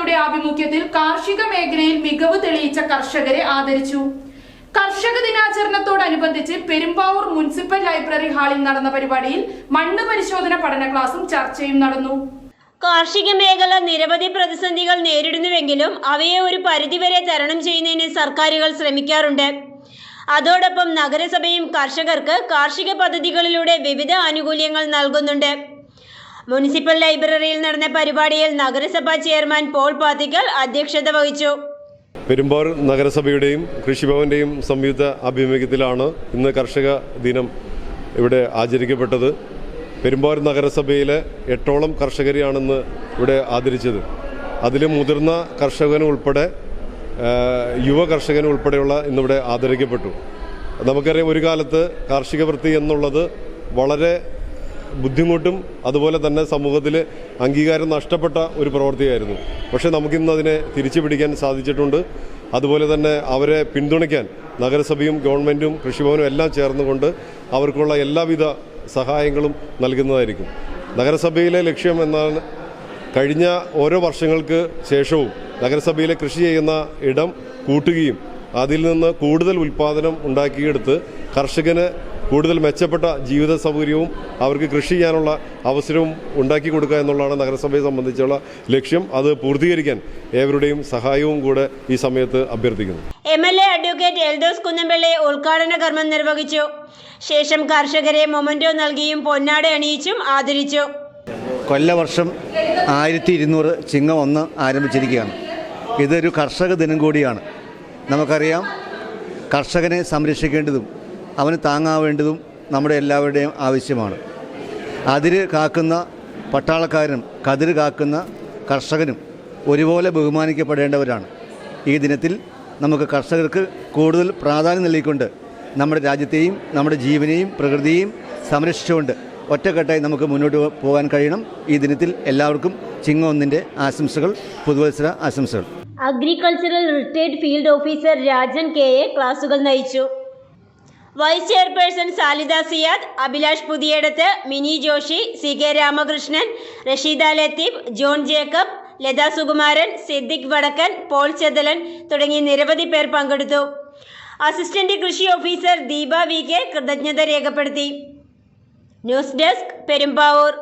നഗരസഭയുടെ ആഭിമുഖ്യത്തിൽ കാർഷിക മേഖലയിൽ മികവ് തെളിയിച്ച കർഷകരെ ആദരിച്ചു. കർഷക ദിനാചരണത്തോടനുബന്ധിച്ച് പെരുമ്പാവൂർ മുനിസിപ്പൽ ലൈബ്രറി ഹാളിൽ നടന്ന പരിപാടിയിൽ മണ്ണ് പരിശോധന പഠന ക്ലാസും ചർച്ചയും നടന്നു. കാർഷിക മേഖല നിരവധി പ്രതിസന്ധികൾ നേരിടുന്നുവെങ്കിലും അവയെ ഒരു പരിധിവരെ തരണം ചെയ്യുന്നതിന് സർക്കാരുകൾ ശ്രമിക്കാറുണ്ട്. അതോടൊപ്പം നഗരസഭയും കർഷകർക്ക് കാർഷിക പദ്ധതികളിലൂടെ വിവിധ ആനുകൂല്യങ്ങൾ നൽകുന്നുണ്ട്. മുനിസിപ്പൽ ലൈബ്രറിയിൽ നടന്ന പരിപാടിയിൽ നഗരസഭാ ചെയർമാൻ പോൾ പാത്തിക്കൽ അധ്യക്ഷത വഹിച്ചു. പെരുമ്പാവൂർ നഗരസഭയുടെയും കൃഷിഭവന്റെയും സംയുക്ത ആഭിമുഖ്യത്തിലാണ് ഇന്ന് കർഷക ദിനം ഇവിടെ ആചരിക്കപ്പെട്ടത്. പെരുമ്പാവൂർ നഗരസഭയിലെ എട്ടോളം കർഷകരെയാണെന്ന് ഇവിടെ ആദരിച്ചത്. അതിൽ മുതിർന്ന കർഷകനുൾപ്പെടെ യുവ കർഷകനുൾപ്പെടെയുള്ള ഇന്നിവിടെ ആദരിക്കപ്പെട്ടു. നമുക്കറിയാം ഒരു കാലത്ത് കാർഷിക വൃത്തി എന്നുള്ളത് വളരെ ബുദ്ധിമുട്ടും അതുപോലെ തന്നെ സമൂഹത്തിൽ അംഗീകാരം നഷ്ടപ്പെട്ട ഒരു പ്രവൃത്തിയായിരുന്നു പക്ഷേ നമുക്കിന്ന് അതിനെ തിരിച്ചു പിടിക്കാൻ സാധിച്ചിട്ടുണ്ട്. അതുപോലെ തന്നെ അവരെ പിന്തുണയ്ക്കാൻ നഗരസഭയും ഗവൺമെന്റും കൃഷിഭവനും എല്ലാം ചേർന്നുകൊണ്ട് അവർക്കുള്ള എല്ലാവിധ സഹായങ്ങളും നൽകുന്നതായിരിക്കും. നഗരസഭയിലെ ലക്ഷ്യം എന്നാണ് കഴിഞ്ഞ ഓരോ വർഷങ്ങൾക്ക് ശേഷവും നഗരസഭയിലെ കൃഷി ചെയ്യുന്ന ഇടം കൂട്ടുകയും അതിൽ നിന്ന് കൂടുതൽ ഉൽപ്പാദനം ഉണ്ടാക്കിയെടുത്ത് കർഷകന് കൂടുതൽ മെച്ചപ്പെട്ട ജീവിത സൗകര്യവും അവർക്ക് കൃഷി ചെയ്യാനുള്ള അവസരവും ഉണ്ടാക്കി കൊടുക്കുക എന്നുള്ളതാണ് നഗരസഭയെ സംബന്ധിച്ചുള്ള ലക്ഷ്യം. അത് പൂർത്തീകരിക്കാൻ ഏവരുടെയും സഹായവും കൂടെ ഈ സമയത്ത് അഭ്യർത്ഥിക്കുന്നു. M L A advocate Eldhose Kunnampally ഉദ്ഘാടന കർമ്മം നിർവഹിച്ചു. ശേഷം കർഷകരെ മൊമന്റോ നൽകിയും പൊന്നാട അണിയിച്ചും ആദരിച്ചു. കൊല്ലവർഷം ആയിരത്തി ഇരുന്നൂറ് ചിങ്ങം ഒന്ന് ആരംഭിച്ചിരിക്കുകയാണ്. ഇതൊരു കർഷക ദിനം കൂടിയാണ്. നമുക്കറിയാം കർഷകനെ സംരക്ഷിക്കേണ്ടതും അവന് താങ്ങാവേണ്ടതും നമ്മുടെ എല്ലാവരുടെയും ആവശ്യമാണ്. അതിര് കാക്കുന്ന പട്ടാളക്കാരനും കതിര് കാക്കുന്ന കർഷകനും ഒരുപോലെ ബഹുമാനിക്കപ്പെടേണ്ടവരാണ്. ഈ ദിനത്തിൽ നമുക്ക് കർഷകർക്ക് കൂടുതൽ പ്രാധാന്യം നൽകിക്കൊണ്ട് നമ്മുടെ രാജ്യത്തെയും നമ്മുടെ ജീവനെയും പ്രകൃതിയെയും സംരക്ഷിച്ചുകൊണ്ട് ഒറ്റക്കെട്ടായി നമുക്ക് മുന്നോട്ട് പോകാൻ കഴിയണം. ഈ ദിനത്തിൽ എല്ലാവർക്കും ചിങ്ങ ഒന്നിന്റെ ആശംസകൾ പുതുവത്സര ആശംസകൾ. Agricultural retired field officer Rajan K A ക്ലാസുകൾ നയിച്ചു. Vice chairperson Salida Siyad Abhilash Puthiyadath Mini Joshy C K Ramakrishnan Rasheeda Latheef John Jacob Latha Sukumaran Siddique Vadakkan Paul Chethalan തുടങ്ങി നിരവധി പേർ പങ്കെടുത്തു. അസിസ്റ്റന്റ് കൃഷി ഓഫീസർ ദീപ വി കെ കൃതജ്ഞത രേഖപ്പെടുത്തി. News desk Perumbavoor.